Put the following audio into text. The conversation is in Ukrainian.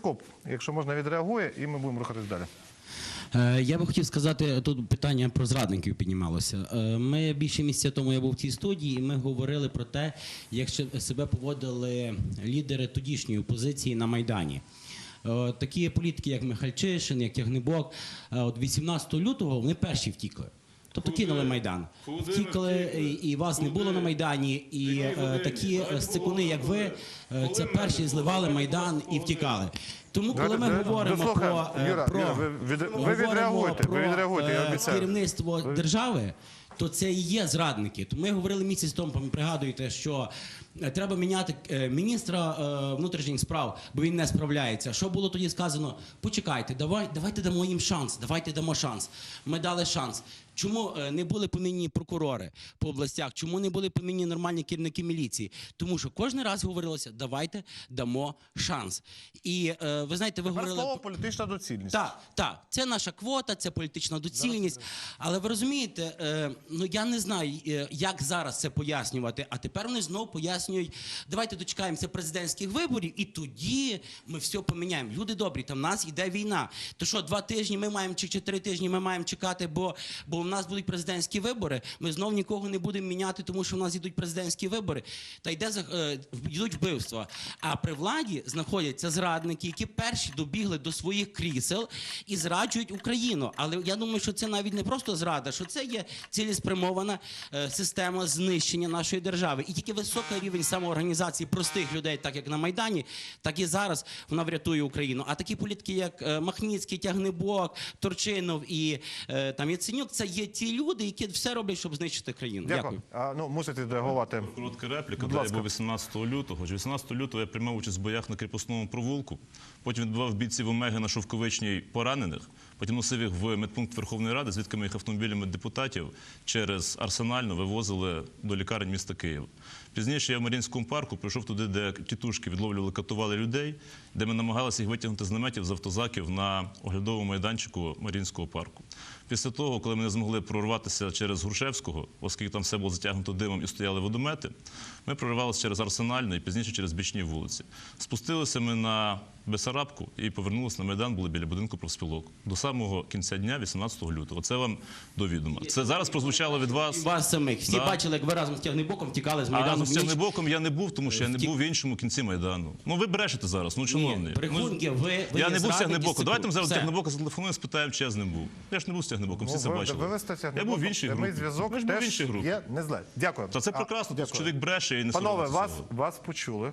Перископ, якщо можна, відреагує, і ми будемо рухатись далі. Е, Я би хотів сказати, тут питання про зрадників піднімалося. Е, Ми більше місяця тому я був в цій студії, і ми говорили про те, як себе поводили лідери тодішньої опозиції на Майдані. Е, Такі політики, як Михальчишин, як Тягнебок, е, от 18 лютого вони перші втікли. Тобто кинули Майдан. Втікли, і вас не було на Майдані, і е, такі сцикуни, як ви, е, це перші зливали Майдан і втікали. Тому, коли ми говоримо про, про про, е, керівництво держави, то це і є зрадники. Ми говорили місяць тому, пригадуєте, що е, треба міняти е, міністра е, внутрішніх справ, бо він не справляється. Що було тоді сказано? Почекайте, давай, давайте дамо їм шанс. Давайте дамо шанс. Ми дали шанс. Чому не були помінні прокурори по областях? Чому не були помінні нормальні керівники міліції? Тому що кожен раз говорилося, давайте дамо шанс. І е, ви знаєте, ви Тепер говорили слово політична доцільність. так, так, це наша квота, це політична доцільність. Але ви розумієте, е, ну я не знаю, е, як зараз це пояснювати. А тепер вони знову пояснюють: давайте дочекаємося президентських виборів, і тоді ми все поміняємо. Люди добрі, там в нас іде війна. То що, два тижні ми маємо чи три тижні ми маємо чекати, бо, бо в нас будуть президентські вибори. Ми знов нікого не будемо міняти, тому що в нас йдуть президентські вибори. Та йде за- е, йдуть вбивства. А при владі знаходяться зрадники, які перші добігли до своїх крісел і зраджують Україну. Але я думаю, що це навіть не просто зрада, що це є цілеспрямована е, система знищення нашої держави. І тільки високий рівень самоорганізації простих людей, так як на Майдані, так і зараз вона врятує Україну. А такі політики, як е, Махніцький, Тягнебок, Турчинов і е, там Яценюк, це є ті люди, які все роблять, щоб знищити країну. Дякую. А, ну, мусите реагувати. Коротка репліка. Будь Де я ласка. був 18 лютого. Ж 18 лютого я приймав участь в боях на кріпосному провулку. Потім відбував бійців Омеги на Шовковичній поранених. Потім носив їх в медпункт Верховної Ради, звідки ми їх автомобілями депутатів через Арсенальну вивозили до лікарень міста Києва. Пізніше я в Марінському парку прийшов туди, де тітушки відловлювали, катували людей, де ми намагалися їх витягнути з наметів з автозаків на оглядовому майданчику Марінського парку. Після того, коли ми не змогли прорватися через Грушевського, оскільки там все було затягнуто димом і стояли водомети, ми проривалися через Арсенальну і пізніше через бічні вулиці. Спустилися ми на Бесарабку і повернулися на Майдан, були біля будинку профспілок. До самого кінця дня, 18 лютого. Це вам до відома. Це зараз прозвучало від вас. вас самих всі Да. бачили, як ви разом з Тягнебоком втікали з А Майдану. разом з. Тягнебоком я не був, тому що я не був в іншому кінці Майдану. Ну ви брешете зараз, ну брехунки, ну, ви- ви я не був з Тягнебоком. Давайте ми зараз Все. Тягнебока зателефонуємо, спитаємо, чи я з ним був. Я ж не був з Тягнебоком, всі Ну, це бачили. Я був в іншій групі. Зв'язок Ми ж був в теж іншій групі. є не зле. Дякую. Та це прекрасно, дякую. чоловік бреше і не Панове, соромиться вас, цього. вас почули.